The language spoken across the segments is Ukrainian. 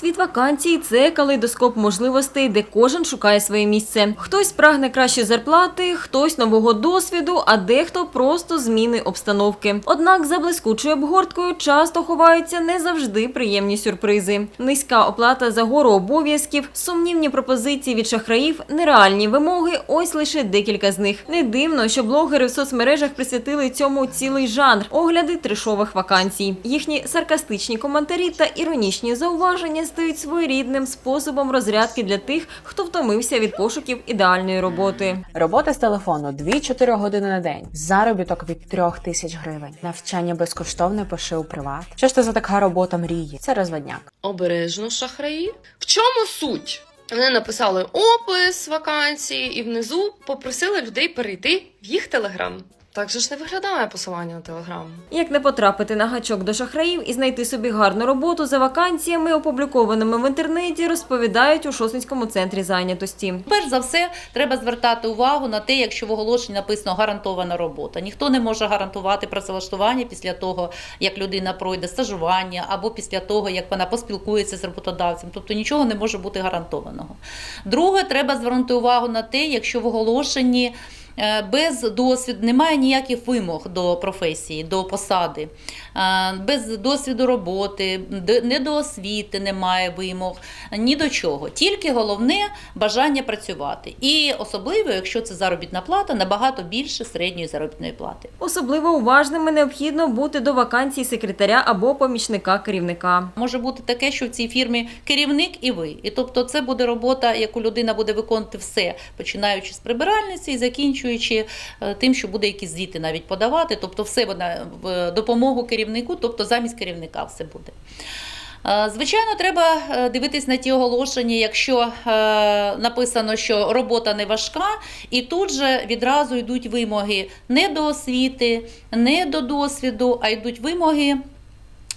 Світ вакансій це калейдоскоп можливостей, де кожен шукає своє місце. Хтось прагне кращої зарплати, хтось нового досвіду, а дехто просто зміни обстановки. Однак за блискучою обгорткою часто ховаються не завжди приємні сюрпризи. Низька оплата за гору обов'язків, сумнівні пропозиції від шахраїв, нереальні вимоги. Ось лише декілька з них. Не дивно, що блогери в соцмережах присвятили цьому цілий жанр огляди трешових вакансій. Їхні саркастичні коментарі та іронічні зауваження стають своєрідним способом розрядки для тих, хто втомився від пошуків ідеальної роботи. Робота з телефону 2-4 години на день, заробіток від 3 тисяч гривень, навчання безкоштовне пиши у приват. Що ж це за така робота мрії? Це розводняк. Обережно шахраї. В чому суть? Вони написали опис вакансії і внизу попросили людей перейти в їх телеграм. Так же ж не виглядає посилання на телеграм. Як не потрапити на гачок до шахраїв і знайти собі гарну роботу за вакансіями, опублікованими в інтернеті, розповідають у Шосницькому центрі зайнятості. Перш за все, треба звертати увагу на те, якщо в оголошенні написано гарантована робота. Ніхто не може гарантувати працевлаштування після того, як людина пройде стажування, або після того, як вона поспілкується з роботодавцем. Тобто нічого не може бути гарантованого. Друге, треба звернути увагу на те, якщо в оголошенні. Е, Без досвіду немає ніяких вимог до професії, до посади, Е, без досвіду роботи, не до освіти немає вимог, ні до чого. Тільки головне бажання працювати. І особливо, якщо це заробітна плата, набагато більше середньої заробітної плати. Особливо уважними необхідно бути до вакансій секретаря або помічника керівника. Може бути таке, що в цій фірмі керівник і ви. І тобто це буде робота, яку людина буде виконувати все, починаючи з прибиральниці і закінчуючи е, тим, що буде якісь звіти навіть подавати. Тобто, все вона в допомогу керівнику, тобто замість керівника все буде. Е, Звичайно, треба е, дивитись на ті оголошення, якщо написано, що робота не важка, і тут же відразу йдуть вимоги не до освіти, не до досвіду, а йдуть вимоги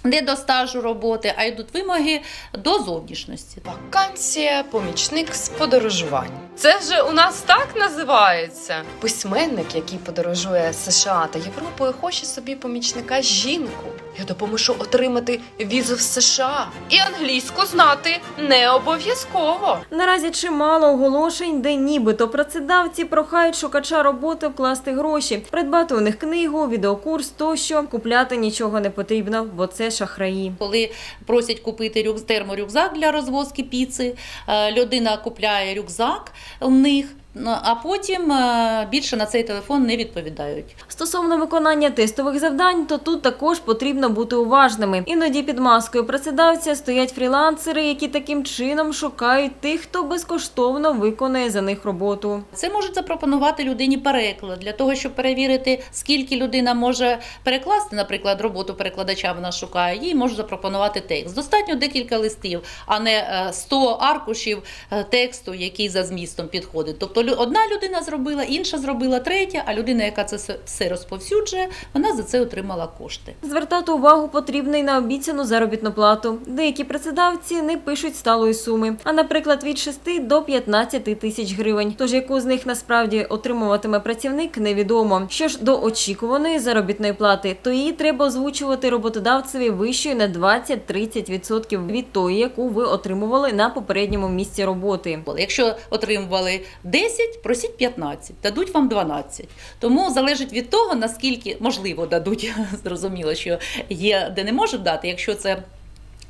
не до стажу роботи, а йдуть вимоги до зовнішності. Вакансія помічник з подорожувань. Це вже у нас так називається. Письменник, який подорожує США та Європою, хоче собі помічника жінку. Я допоможу отримати візу в США. І англійську знати не обов'язково. Наразі чимало оголошень, де нібито працедавці прохають шукача роботи вкласти гроші, придбати у них книгу, відеокурс тощо. Купляти нічого не потрібно, бо це шахраї. Коли просять купити рюкз, терморюкзак для розвозки піци, е, людина купляє рюкзак у них. Ну, А потім е, більше на цей телефон не відповідають. Стосовно виконання тестових завдань, то тут також потрібно бути уважними. Іноді під маскою працедавця стоять фрілансери, які таким чином шукають тих, хто безкоштовно виконає за них роботу. Це можуть запропонувати людині переклад для того, щоб перевірити, скільки людина може перекласти, наприклад, роботу перекладача вона шукає, їй можуть запропонувати текст. Достатньо декілька листів, а не е, 100 аркушів е, тексту, який за змістом підходить. Тобто лю- одна людина зробила, інша зробила, третя, а людина, яка це все розповсюджує, вона за це отримала кошти. Звертати увагу потрібно й на обіцяну заробітну плату. Деякі працедавці не пишуть сталої суми, а наприклад від 6 до 15 тисяч гривень. Тож яку з них насправді отримуватиме працівник, невідомо. Що ж до очікуваної заробітної плати, то її треба озвучувати роботодавцеві вищою на 20-30% від тої, яку ви отримували на попередньому місці роботи. Якщо отримували 10, просіть 15, дадуть вам 12. Тому залежить від того, наскільки можливо дадуть. Зрозуміло, що є де не можуть дати. Якщо це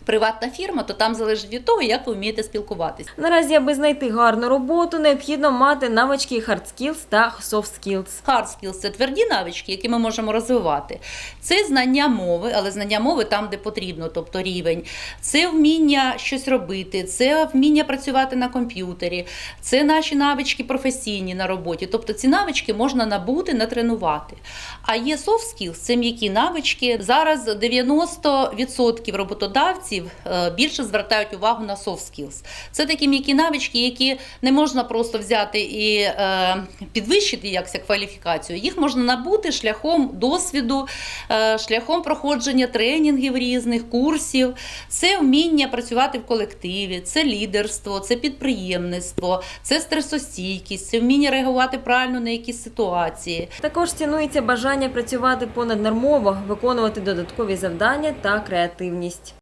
приватна фірма, то там залежить від того, як ви вмієте спілкуватись. Наразі, аби знайти гарну роботу, необхідно мати навички hard skills та soft skills. Hard skills – це тверді навички, які ми можемо розвивати. Це знання мови, але знання мови там, де потрібно, тобто рівень. Це вміння щось робити, це вміння працювати на комп'ютері, це наші навички професійні на роботі. Тобто ці навички можна набути, натренувати. А є soft skills – це м'які навички. Зараз 90% роботодавців е, більше звертають увагу на soft skills. Це такі м'які навички, які не можна просто взяти і е, підвищити якось кваліфікацію. Їх можна набути шляхом досвіду, е, шляхом проходження тренінгів різних, курсів. Це вміння працювати в колективі, це лідерство, це підприємництво, це стресостійкість, це вміння реагувати правильно на якісь ситуації. Також цінується бажання працювати понаднормово, виконувати додаткові завдання та креативність.